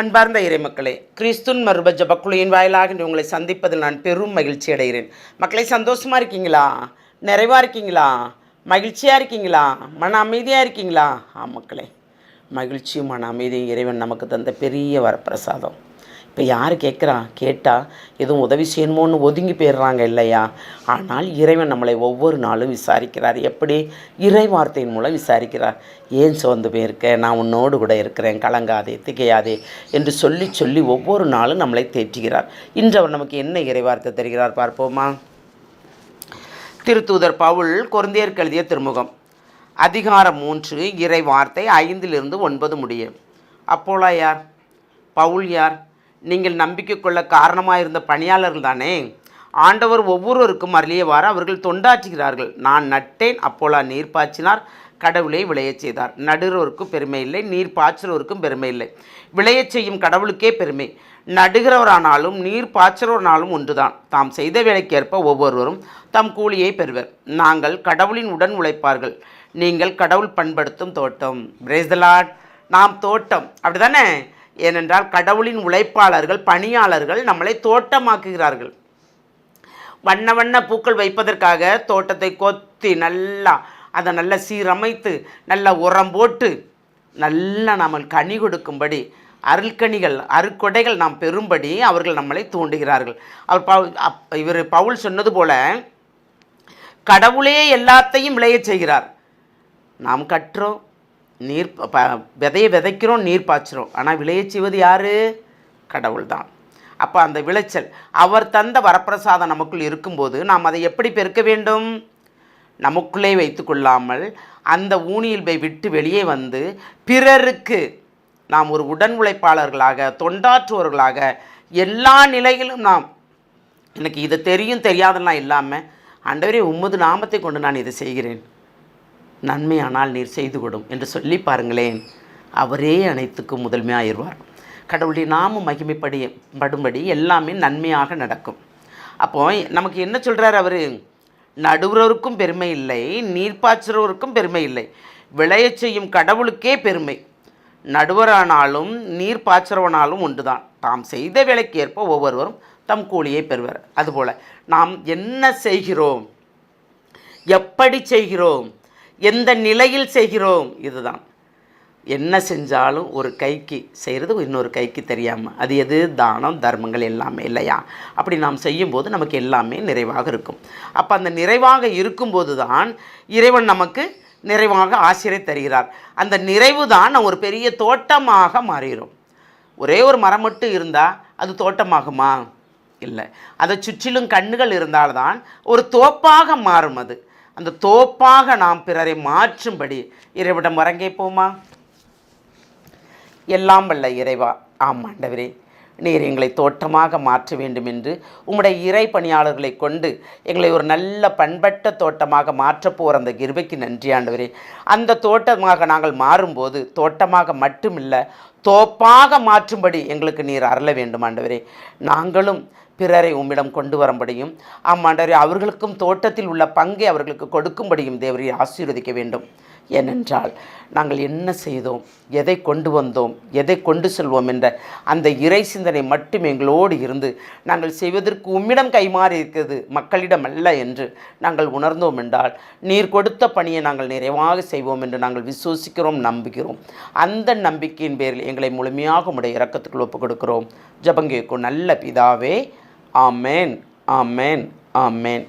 அன்பார்ந்த இறைமக்களே கிறிஸ்துன் மறுப ஜபக்குழுவின் வாயிலாக உங்களை சந்திப்பதில் நான் பெரும் மகிழ்ச்சி அடைகிறேன். மக்களை சந்தோஷமாக இருக்கீங்களா? நிறைவாக இருக்கீங்களா? மகிழ்ச்சியாக இருக்கீங்களா? மன அமைதியாக இருக்கீங்களா? ஆ மக்களே மகிழ்ச்சியும் மன அமைதியும் இறைவன் நமக்கு தந்த பெரிய வரப்பிரசாதம். இப்போ யார் கேட்குறா கேட்டால் எதுவும் உதவி செய்யணுமோன்னு ஒதுங்கி போயிடுறாங்க இல்லையா? ஆனால் இறைவன் நம்மளை ஒவ்வொரு நாளும் விசாரிக்கிறார். எப்படி? இறை வார்த்தையின் மூலம் விசாரிக்கிறார். ஏன் சோர்ந்து போயிருக்க? நான் உன்னோடு கூட இருக்கிறேன். கலங்காதே திகையாதே என்று சொல்லி சொல்லி ஒவ்வொரு நாளும் நம்மளை தேற்றுகிறார். இன்று அவர் நமக்கு என்ன இறை வார்த்தை தருகிறார் பார்ப்போமா? திருத்தூதர் பவுல் கொருந்தியருக்கு கழுதிய திருமுகம். அதிகாரம் மூன்று இறை வார்த்தை ஐந்திலிருந்து ஒன்பது முடியும் அப்போலா யார்? பவுல் யார்? நீங்கள் நம்பிக்கை கொள்ள காரணமாக இருந்த பணியாளர்கள் தானே? ஆண்டவர் ஒவ்வொருவருக்கும் அருளியவாறு அவர்கள் தொண்டாற்றுகிறார்கள். நான் நட்டேன் அப்போலா நீர் பாய்ச்சினார் கடவுளை விளையச் செய்தார். நடுகிறவருக்கும் பெருமை இல்லை நீர் பாய்ச்சுறவருக்கும் பெருமை இல்லை. விளையச் செய்யும் கடவுளுக்கே பெருமை. நடுகிறவரானாலும் நீர் பாய்ச்சுறவரானாலும் ஒன்றுதான். தாம் செய்த வேலைக்கேற்ப ஒவ்வொருவரும் தம் கூலியை பெறுவர். நாங்கள் கடவுளின் உடன் உழைப்பார்கள். நீங்கள் கடவுள் பண்படுத்தும் தோட்டம். பிரேசலாட் நாம் தோட்டம். அப்படிதானே ஏனென்றால் கடவுளின் உழைப்பாளர்கள் பணியாளர்கள் நம்மளை தோட்டமாக்குகிறார்கள். வண்ண வண்ண பூக்கள் வைப்பதற்காக தோட்டத்தை கொத்தி நல்லா அதை நல்லா சீரமைத்து நல்லா உரம் போட்டு நல்லா நாம் கனி கொடுக்கும்படி அருள்கனிகள் அருக்கொடைகள் நாம் பெறும்படி அவர்கள் நம்மளை தூண்டுகிறார்கள். அவர் பவு அப் இவர் பவுல் சொன்னது போல கடவுளே எல்லாத்தையும் விளையச் செய்கிறார். நாம் கற்றோம் நீர் ப விதையை விதைக்கிறோம் நீர் பாய்ச்சிரும் ஆனால் விளைய செய்வது யார்? கடவுள் தான் அப்போ அந்த விளைச்சல் அவர் தந்த வரப்பிரசாதம் நமக்குள் இருக்கும்போது நாம் அதை எப்படி பெருக்க வேண்டும்? நமக்குள்ளே வைத்து கொள்ளாமல் அந்த போய் விட்டு வெளியே வந்து பிறருக்கு நாம் ஒரு உடன் உழைப்பாளர்களாக தொண்டாற்றுவர்களாக எல்லா நிலையிலும் நாம் எனக்கு இது தெரியும் தெரியாதெல்லாம் இல்லாமல் ஆண்டவரே உம்மது நாமத்தை கொண்டு நான் இதை செய்கிறேன். நன்மையானால் நீர் செய்து கொடும் என்று சொல்லி பாருங்களேன். அவரே அனைத்துக்கும் முதன்மையாயிருவார். கடவுளுடைய நாமும் மகிமைப்படி படும்படி எல்லாமே நன்மையாக நடக்கும். அப்போ நமக்கு என்ன சொல்கிறார் அவர்? நடுவுறவருக்கும் பெருமை இல்லை நீர் பாய்ச்சுறவருக்கும் பெருமை இல்லை. விளையச் செய்யும் கடவுளுக்கே பெருமை. நடுவரானாலும் நீர் பாய்ச்சுறவனாலும் ஒன்றுதான். தாம் செய்த வேலைக்கேற்ப ஒவ்வொருவரும் தம் கூலியை பெறுவர். அதுபோல் நாம் என்ன செய்கிறோம்? எப்படி செய்கிறோம்? எந்த நிலையில் செய்கிறோம்? இதுதான். என்ன செஞ்சாலும் ஒரு கைக்கு செய்கிறது இன்னொரு கைக்கு தெரியாமல் அது எது? தானம் தர்மங்கள் எல்லாமே இல்லையா? அப்படி நாம் செய்யும்போது நமக்கு எல்லாமே நிறைவாக இருக்கும். அப்போ அந்த நிறைவாக இருக்கும்போது தான் இறைவன் நமக்கு நிறைவாக ஆசிரியை தருகிறார். அந்த நிறைவு தான் நம்ம ஒரு பெரிய தோட்டமாக மாறிடும். ஒரே ஒரு மரம் மட்டும் இருந்தால் அது தோட்டமாகுமா? இல்லை. அதை சுற்றிலும் கண்ணுகள் இருந்தால்தான் ஒரு தோப்பாக மாறும் அது. அந்த தோப்பாக நாம் பிறரை மாற்றும்படி இறைவிடம் வரங்கேப்போமா எல்லாம் வல்ல இறைவா ஆம் ஆண்டவரே நீர் எங்களை தோட்டமாக மாற்ற வேண்டும் என்று உம்முடைய இறை பணியாளர்களை கொண்டு எங்களை ஒரு நல்ல பண்பட்ட தோட்டமாக மாற்றப் போகிற அந்த கிருபைக்கு நன்றி ஆண்டவரே. அந்த தோட்டமாக நாங்கள் மாறும்போது தோட்டமாக மட்டுமில்லை தோப்பாக மாற்றும்படி எங்களுக்கு நீர் அருள வேண்டும் ஆண்டவரே. நாங்களும் பிறரை உம்மிடம் கொண்டு வரும்படியும் ஆமாண்டவரே அவர்களுக்கும் தோட்டத்தில் உள்ள பங்கை அவர்களுக்கு கொடுக்கும்படியும் தேவரை ஆசீர்வதிக்க வேண்டும். ஏனென்றால் நாங்கள் என்ன செய்தோம் எதை கொண்டு வந்தோம் எதை கொண்டு செல்வோம் என்ற அந்த இறை சிந்தனை மட்டும் எங்களோடு இருந்து நாங்கள் செய்வதற்கு உம்மிடம் கைமாறி இருக்கிறது மக்களிடம் அல்ல என்று நாங்கள் உணர்ந்தோம் என்றால் நீர் கொடுத்த பணியை நாங்கள் நிறைவாக செய்வோம் என்று நாங்கள் விசுவசிக்கிறோம் நம்புகிறோம். அந்த நம்பிக்கையின் பேரில் எங்களை முழுமையாக உடைய இறக்கத்துக்குள் ஒப்புக் கொடுக்கிறோம் ஜபங்கேக்கும் நல்ல பிதாவே. ஆமேன். ஆமேன். ஆமேன்.